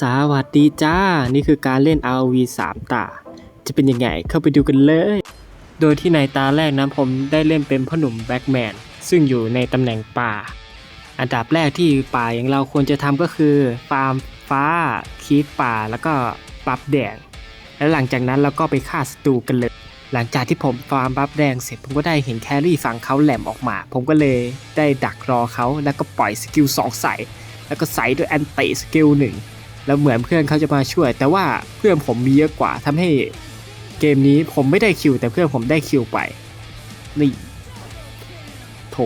สวัสดีจ้า นี่คือการเล่น RV 3 ตา จะเป็นยังไงเข้าไปดูกันเลย โดยที่ในตาแรกนะผมได้เล่นเป็นพ่อหนุ่มแบ็กแมนซึ่งอยู่ในตำแหน่งป่า อันดับแรกที่ป่าอย่างเราควรจะทำก็คือฟาร์มฟ้าคีปป่าแล้วก็ปรับแดง แล้วหลังจากนั้นเราก็ไปฆ่าศัตรูกันเลยหลังจากที่ผมฟาร์มบัฟแดงเสร็จผมก็ได้เห็นแครี่ฝั่งเขาแหลมออกมา ผมก็เลยได้ดักรอเขาแล้วก็ปล่อยสกิล2ใส่ แล้วก็ใส่ด้วยแอนติสกิลหนึ่ง แล้วเหมือนเพื่อนเขาจะมาช่วย แต่ว่าเพื่อนผมมีเยอะกว่าทำให้เกมนี้ผมไม่ได้คิว แต่เพื่อนผมได้คิวไปนี่โถ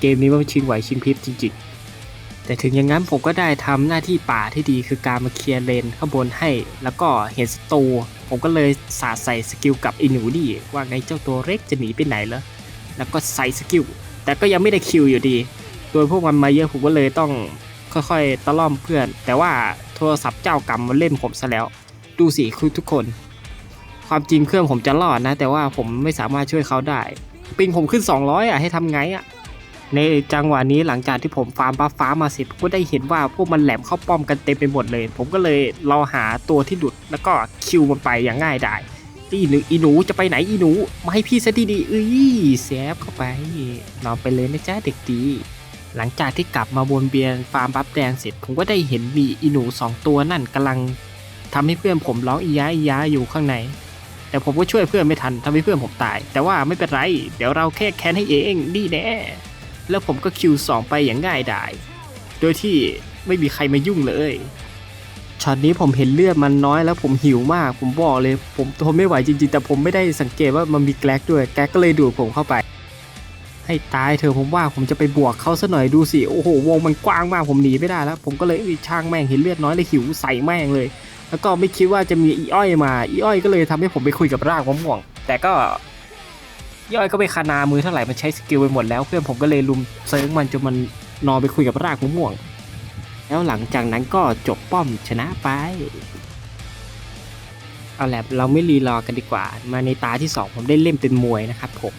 เกมนี้มันชิงไหวชิงพริบจริงๆ แต่ถึงอย่างนั้นผมก็ได้ทำหน้าที่ป่าที่ดีคือการมาเคลียร์เลนข้างบนให้ แล้วก็เห็นศัตรูผมก็เลยสาดใส่สกิลกับไอ้หนูดีว่าไงเจ้าตัวเล็กจะหนีไปไหนเหรอแล้วก็ใส่สกิลแต่ก็ยังไม่ได้คิวอยู่ดี โดยพวกมันมาเยอะผมก็เลยต้องค่อยๆตะล่อมเพื่อน แต่ว่า โทรศัพท์เจ้ากรรมมาเล่นผมซะแล้ว ดูสิคือทุกคน ความจริงเครื่องผมจะรอดนะ แต่ว่าผมไม่สามารถช่วยเขาได้ ปิงผมขึ้น 200 อะให้ทำไงอะ ในจังหวะนี้หลังจากที่ผมฟาร์มบัฟฟ้ามาเสร็จผมก็ได้เห็นว่าพวกมันแหลมเข้าป้อมกันเต็มไปหมดเลย ผมก็เลยรอหาตัวที่ดุดแล้วก็คิวมันไปอย่างง่ายดายอีหนูอีหนูจะไปไหนอีหนูมาให้พี่ซะดีๆเอ้ยแซบเข้าไปนอนไปเลยนะจ๊ะเด็กดี หลังจากที่กลับมาวนเบียนฟาร์มบัฟแดงเสร็จ ผมก็ได้เห็นมีอีหนูสองตัวนั่นกำลังทำให้เพื่อนผมร้องอียาอียาอยู่ข้างใน แต่ผมก็ช่วยเพื่อนไม่ทันทำให้เพื่อนผมตาย แต่ว่าไม่เป็นไร เดี๋ยวเราแค่แค้นให้เองดีแน่ แล้วผมก็คิวสองไปอย่างง่ายดาย โดยที่ไม่มีใครมายุ่งเลยช็อตนี้ผมเห็นเลือดมันน้อยแล้วผมหิวมาก ผมบอกเลย ผมทนไม่ไหวจริงๆ แต่ผมไม่ได้สังเกตว่ามันมีแกลกด้วย แกลกก็เลยดูดผมเข้าไป ให้ตายเถอผมว่าผมจะไปบวกเขาซะหน่อยดูสิโอ้โหวงมันกว้างมากผมหนีไม่ได้แล้ว ผมก็เลยช่างแม่งเห็นเลือดน้อยเลยหิวใส่แม่งเลย แล้วก็ไม่คิดว่าจะมีอีอ้อยมาอีอ้อยก็เลยทำให้ผมไปคุยกับรากมะม่วง แต่ก็อีอ้อยก็ไม่คานามือเท่าไหร่มันใช้สกิลไปหมดแล้วเพื่อนผมก็เลยลุมเซิร์งมันจนมันนอนไปคุยกับรากมะม่วง แล้วหลังจากนั้นก็จบป้อมชนะไปเอาแหละเราไม่รีรอกันดีกว่า มาในตาที่สองผมได้เล่นเป็นมวยนะครับผม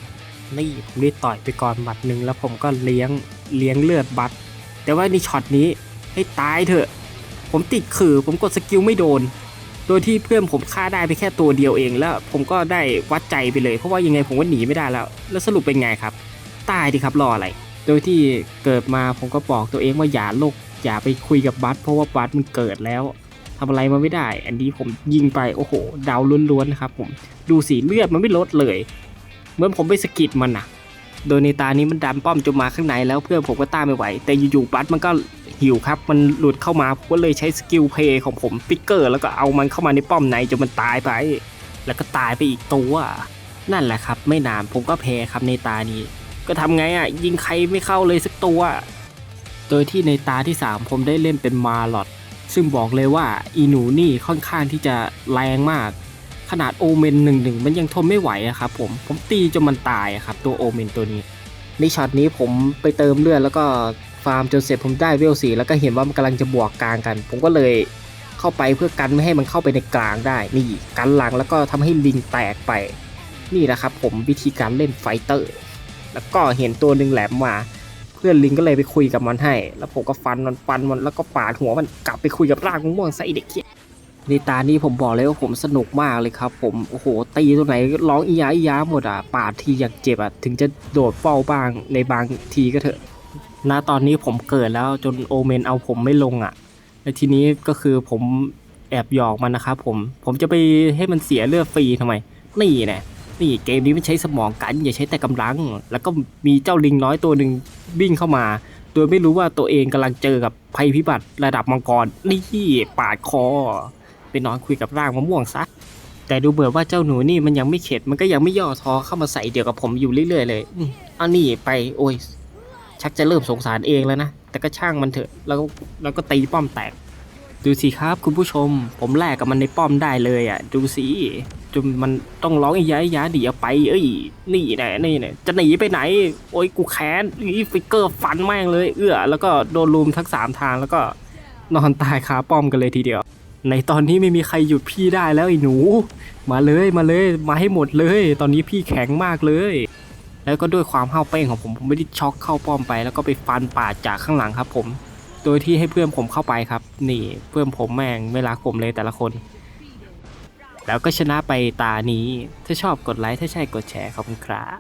นี่ผมได้ต่อยไปก่อนหมัดหนึ่งแล้วผมก็เลี้ยงเลี้ยงเลือดบัตแต่ว่าในช็อตนี้ให้ตายเถอะ ผมติดขื่อผมกดสกิลไม่โดน โดยที่เพื่อนผมฆ่าได้ไปแค่ตัวเดียวเองแล้ว ผมก็ได้วัดใจไปเลย เพราะว่ายังไงผมก็หนีไม่ได้แล้ว แล้วสรุปเป็นไงครับ ตายดิครับรออะไร โดยที่เกิดมาผมก็บอกตัวเองว่าอย่าโลกอย่าไปคุยกับบัสเพราะว่าบัสมันเกิดแล้วทำอะไรมาไม่ได้ อันนี้ผมยิงไปโอ้โหดาวล้วนๆนะครับผมดูสีเลือดมันไม่ลดเลย เหมือนผมไปสกิดมันนะโดยในตานี้มันดันป้อมจนมาข้างในแล้วเพื่อนผมก็ต้านไม่ไหว แต่อยู่ๆบัสมันก็หิวครับ มันหลุดเข้ามาผมก็เลยใช้สกิลเพย์ของผมปิกเกอร์แล้วก็เอามันเข้ามาในป้อมในจนมันตายไป แล้วก็ตายไปอีกตัวนั่นแหละครับ ไม่นานผมก็แพ้ครับในตานี้ ก็ทำไงอะ ยิงใครไม่เข้าเลยสักตัว โดยที่ในตาที่ 3 ผมได้เล่นเป็นมาลอดซึ่งบอกเลยว่าอีหนูนี่ค่อนข้างที่จะแรงมาก ขนาดโอเมนหนึ่งหนึ่งมันยังทนไม่ไหวอะครับผมผมตีจนมันตายอะครับตัวโอเมนตัวนี้ในช็อตนี้ผมไปเติมเลือดแล้วก็ฟาร์มจนเสร็จผมได้เวลสีแล้วก็เห็นว่ามันกำลังจะบวกกลางกัน ผมก็เลยเข้าไปเพื่อกันไม่ให้มันเข้าไปในกลางได้นี่กันหลังแล้วก็ทำให้ลิงแตกไป นี่นะครับผมวิธีการเล่นไฟเตอร์ แล้วก็เห็นตัวหนึ่งแหลมมาเพื่อนลิงก็เลยไปคุยกับมันให้ แล้วผมก็ฟันมันฟันมันแล้วก็ปาดหัวมันกลับไปคุยกับรากมะม่วงใส่เด็กเหี้ย ในตานี้ผมบอกเลยว่าผมสนุกมากเลยครับ ผมโอ้โหตีตัวไหนร้องอียาอียาหมดอะปาดทีอยากเจ็บอะถึงจะโดดเฝ้าบ้างในบางทีก็เถอะณตอนนี้ผมเกิดแล้วจนโอเมนเอาผมไม่ลงอะและทีนี้ก็คือผมแอบหยอกมันนะครับผมผมจะไปให้มันเสียเลือดฟรีทำไม นี่นะนี่เกมนี้มันใช้สมองกัน อย่าใช้แต่กำลัง แล้วก็มีเจ้าลิงน้อยตัวหนึ่งวิ่งเข้ามา โดยไม่รู้ว่าตัวเองกำลังเจอกับภัยพิบัติระดับมังกรนี่ปาดคอ ไปนอนคุยกับร่างมะม่วงซะ แต่ดูเหมือนว่าเจ้าหนูนี่มันยังไม่เข็ดมันก็ยังไม่ย่อท้อเข้ามาใส่เดียวกับผมอยู่เรื่อยๆเลยอันนี้ไปโอ้ย ชักจะเริ่มสงสารเองแล้วนะ แต่ก็ช่างมันเถอะแล้วแล้วก็ตีป้อมแตก ดูสิครับคุณผู้ชม ผมแลกกับมันในป้อมได้เลยอะ ดูสิจนมันต้องร้องอียาอียาดีเอาไป เอ้ย นี่แน่นี่แน่จะหนีไปไหน โอ้ยกูแค้นอีฟิกเกอร์ฟันแม่งเลย เอื้อ แล้วก็โดนลุมทั้งสามทางแล้วก็นอนตายคาป้อมกันเลยทีเดียว ในตอนนี้ไม่มีใครหยุดพี่ได้แล้วไอ้หนู มาเลยมาเลยมาให้หมดเลย ตอนนี้พี่แข็งมากเลย แล้วก็ด้วยความห้าวเป้งของผมผมไม่ได้ช็อกเข้าป้อมไป แล้วก็ไปฟันป่าดจากข้างหลังครับผมโโดยที่ให้เพื่อนผมเข้าไปครับ นี่เพื่อนผมแม่งไม่รักผมเลยแต่ละคน แล้วก็ชนะไปตานี้ ถ้าชอบกดไลค์ถ้าใช่กดแชร์ขอบคุณครับ